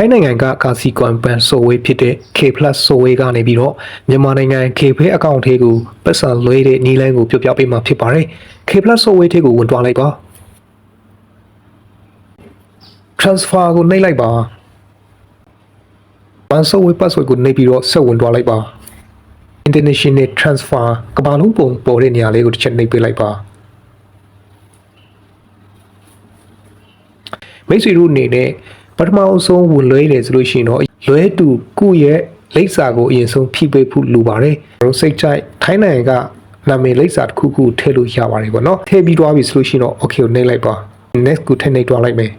ထိုင်းနိုင်ငံကကာစီကွမ်ပန်ဆိုဝေးဖြစ်တဲ့ K+ ဆိုဝေးကနေပြီးတော့မြန်မာနိုင်ငံ K ဖဲအကောင့်ထဲကိုပတ်စံလွှဲတဲ့နည်းလမ်းကိုပြောပြပေးမှာဖြစ်ပါတယ် K+ ဆိုဝေးထဲကိုဝင်သွားလိုက်ပါ transfer ကိုနှိပ်လိုက်ပါဘန်ဆိုဝေး password ကိုနှိပ်ပြီးတော့ဆက်ဝင်သွားလိုက်ပါ international transfer ကမ္ဘာလုံးပုံပေါ်တဲ့နေရာလေးကိုတစ်ချက်နှိပ်ပေးလိုက်ပါမိတ်ဆွေတို့အနေနဲ့ ပထမအဆုံးဝင်လွှဲတယ်ဆိုလို့ရှိရင်တော့လွှဲတူကုရဲ့လိပ်စာကိုအရင်ဆုံးဖြည့်ပေးဖို့လိုပါတယ်ကျွန်တော်စိတ်ကြိုက်ထိုင်းနိုင်ငံကနာမည်လိပ်စာတစ်ခုခုထည့်လို့ရပါတယ်ပေါ့နော်ထည့်ပြီးသွားပြီဆိုလို့ရှိရင်တော့ okay ကိုနှိပ်လိုက်ပါ next ကိုထည့်နှိပ်သွားလိုက်မယ်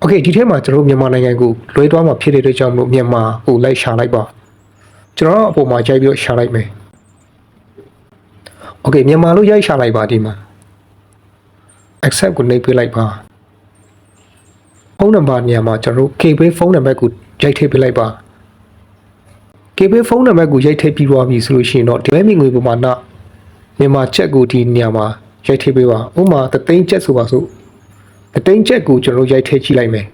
โอเคဒီထဲမှာကျွန်တော်တို့မြန်မာနိုင်ငံကိုလွှဲသွားမှာဖြစ်တဲ့အတွက်ကြောင့်မလို့မြန်မာကိုလိုက်ရှာလိုက်ပါကျွန်တော်တို့အပေါ်မှာကြိုက်ပြီးတော့ရှာလိုက်မယ်โอเคမြန်မာလို့ရိုက်ရှာလိုက်ပါဒီမှာ accept ကိုနှိပ်ပေးလိုက်ပါဖု န်းနံပါတ်နေရာမှာကျွန်တော်တို့ KB ဖုန်းနံပါတ်ကိုရိုက်ထည့်ပေးလိုက်ပါ KB ဖုန်းနံပါတ်ကိုရိုက်ထည့်ပြီးသွားပြီဆိုလို့ရှိရင်တော့ဒီမဲမီငွေပမာဏမြန်မာချက်ကိုဒီနေရာမှာရိုက်ထည့်ပေးပါဥပမာသသိန်းချက်ဆိုပါစို့အတိန်ချက်ကိုကျွန်တော်တို့ရိုက်ထည့်ကြည့်လိုက်မယ်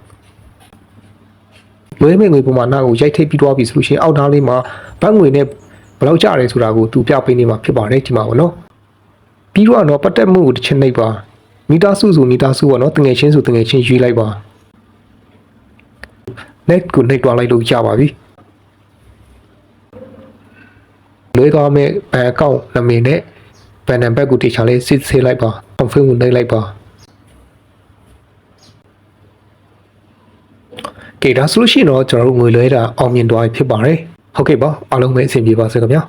လွဲမဲ့ငွေပုံမှန်နာကိုရိုက်ထည့်ပြီးသွားပြီဆိုလို့ရှိရင်အောက်သားလေးမှာဘတ်ငွေနဲ့ဘယ်လောက်ကျတယ်ဆိုတာကိုသူပြပေးနေမှာဖြစ်ပါတယ်ဒီမှာပေါ့နော်ပြီးတော့တော့ပတ်သက်မှုကိုတစ်ချက်နှိပ်ပါမီတာစုဆိုမီတာစုပေါ့နော်တငယ်ချင်းဆိုတငယ်ချင်းရွေးလိုက်ပါ net ကိုနှိပ်သွားလိုက်လို့ရပါပြီလွဲသွားမဲ့ဘဏ်အကောင့်နာမည်နဲ့ဘဏ်နံပါတ်ကိုတေချာလေးစစ်ဆေးလိုက်ပါ confirm ကိုနှိပ်လိုက်ပါကဲဒါဆိုလို့ရှိရင်တော့ကျွန်တော်တို့ငွေလွှဲတာအောင်မြင်သွားပြီဖြစ်ပါတယ်ဟုတ်ကဲ့ပါအားလုံးပဲအဆင်ပြေပါစေခင်ဗျာ